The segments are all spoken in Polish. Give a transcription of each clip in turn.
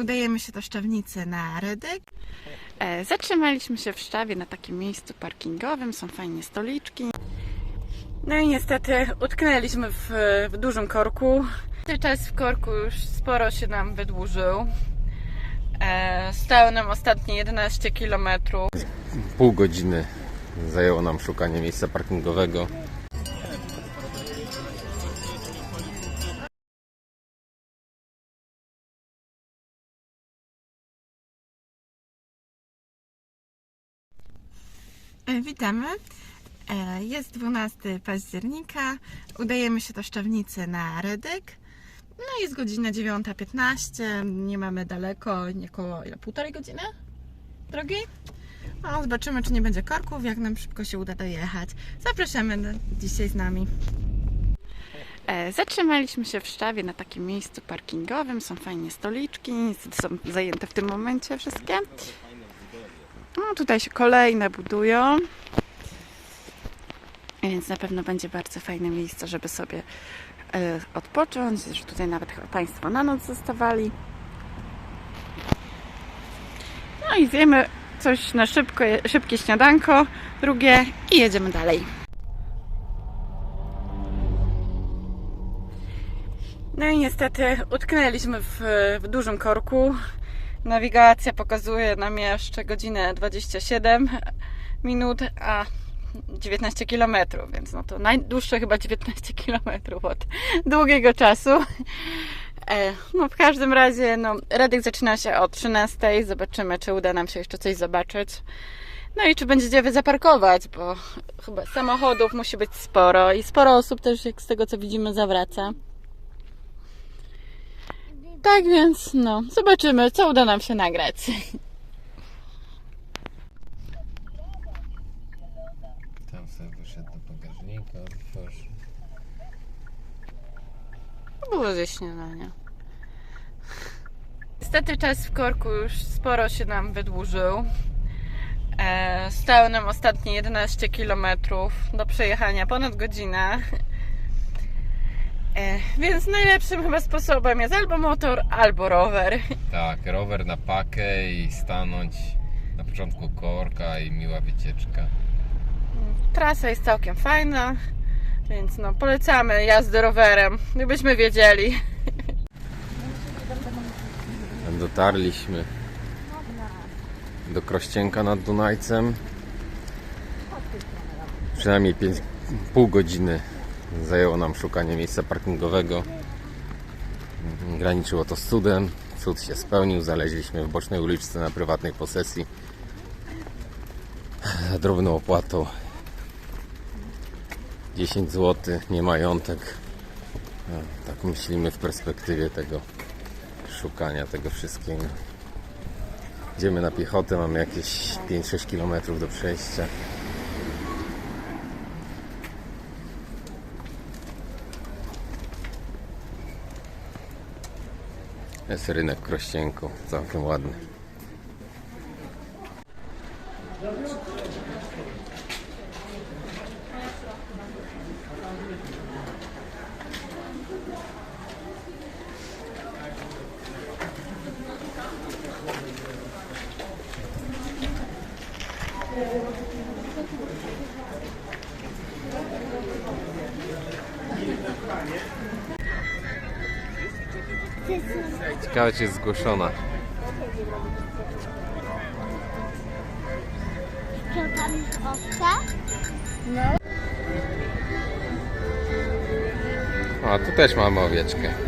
Udajemy się do Szczawnicy na Rydyk. E, Zatrzymaliśmy się w Szczawie na takim miejscu parkingowym, są fajnie stoliczki. No i niestety utknęliśmy w, w dużym korku. Ten czas w korku już sporo się nam wydłużył. E, Stało nam ostatnie 11 km. Pół godziny zajęło nam szukanie miejsca parkingowego. Witamy. E, Jest 12 października. Udajemy się do Szczawnicy na Rydyk. No jest godzina 9.15. Nie mamy daleko, około ile, półtorej godziny drogi. No, zobaczymy, czy nie będzie korków, jak nam szybko się uda dojechać. Zapraszamy dzisiaj z nami. E, Zatrzymaliśmy się w Szczawie na takim miejscu parkingowym, są fajnie stoliczki, są zajęte w tym momencie wszystkie. No tutaj się kolejne budują, więc na pewno będzie bardzo fajne miejsce, żeby sobie e, odpocząć, że tutaj nawet Państwo na noc zostawali. No i zjemy coś na szybko, szybkie śniadanko, drugie i jedziemy dalej. No i niestety utknęliśmy w, w dużym korku. Nawigacja pokazuje nam jeszcze godzinę 27 minut, a 19 km, więc no to najdłuższe chyba 19 km od długiego czasu. E, No w każdym razie, no, Redyk zaczyna się o 13. Zobaczymy, czy uda nam się jeszcze coś zobaczyć. No i czy będzie gdzie zaparkować, bo chyba samochodów musi być sporo i sporo osób też, jak z tego co widzimy, zawraca. Tak więc, no, zobaczymy, co uda nam się nagrać. Tam sobie wyszedł do bagażnika, otworzył. Było ze śniadania. Niestety czas w korku już sporo się nam wydłużył. E, Stało nam ostatnie 11 km do przejechania, ponad godzinę. E, Więc najlepszym chyba sposobem jest albo motor, albo rower. Tak, rower na pakę i stanąć na początku korka i miła wycieczka. Trasa jest całkiem fajna, więc no polecamy jazdę rowerem, gdybyśmy wiedzieli. Dotarliśmy do Krościenka nad Dunajcem. Przynajmniej 5, pół godziny zajęło nam szukanie miejsca parkingowego. Graniczyło to z cudem. Cud się spełnił. Znaleźliśmy w bocznej uliczce na prywatnej posesji. Za drobną opłatą 10 zł, nie majątek. No, Tak myślimy w perspektywie tego szukania tego wszystkiego. Idziemy na piechotę, mamy jakieś 5-6 km do przejścia. Jest rynek Krościenko, całkiem ładny. Ciekawe czy jest zgłoszona. Tam owca? A tu też mamy owieczkę.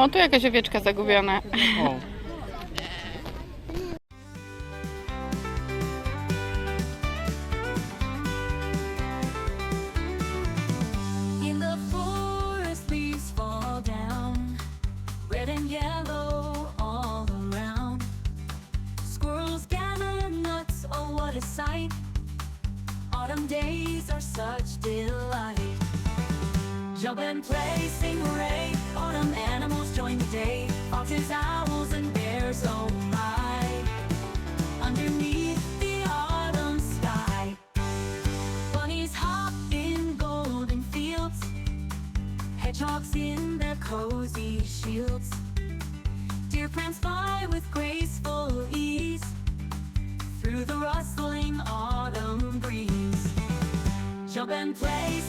O, tu jakaś owieczka zagubiona. In the forest, leaves fall down, red and yellow all around. Squirrels gather nuts, oh, what a sight! Autumn days are such delight. Jump and play, sing hooray! Autumn animals join the day. Foxes, owls, and bears, oh my! Underneath the autumn sky. Bunnies hop in golden fields, hedgehogs in their cozy shields. Deer prance by with graceful ease through the rustling autumn breeze. Jump and play,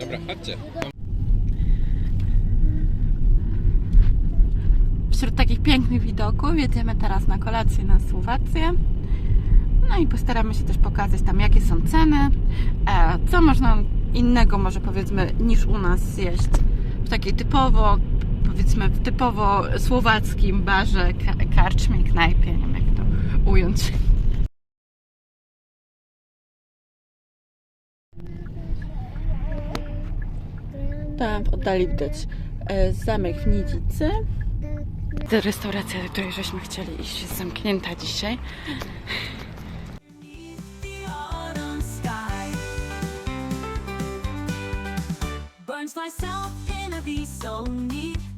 Dobra, chodźcie. Wśród takich pięknych widoków jedziemy teraz na kolację na Słowację. No i postaramy się też pokazać tam, jakie są ceny, e, co można innego może powiedzmy niż u nas zjeść w takiej typowo, powiedzmy w typowo słowackim barze, ka- karczmie, knajpie, nie wiem jak to ująć. Tam w oddali widać e, zamek w Nidzicy. Ta restauracja, do której żeśmy chcieli iść, jest zamknięta dzisiaj. Burns myself in a bee so neat.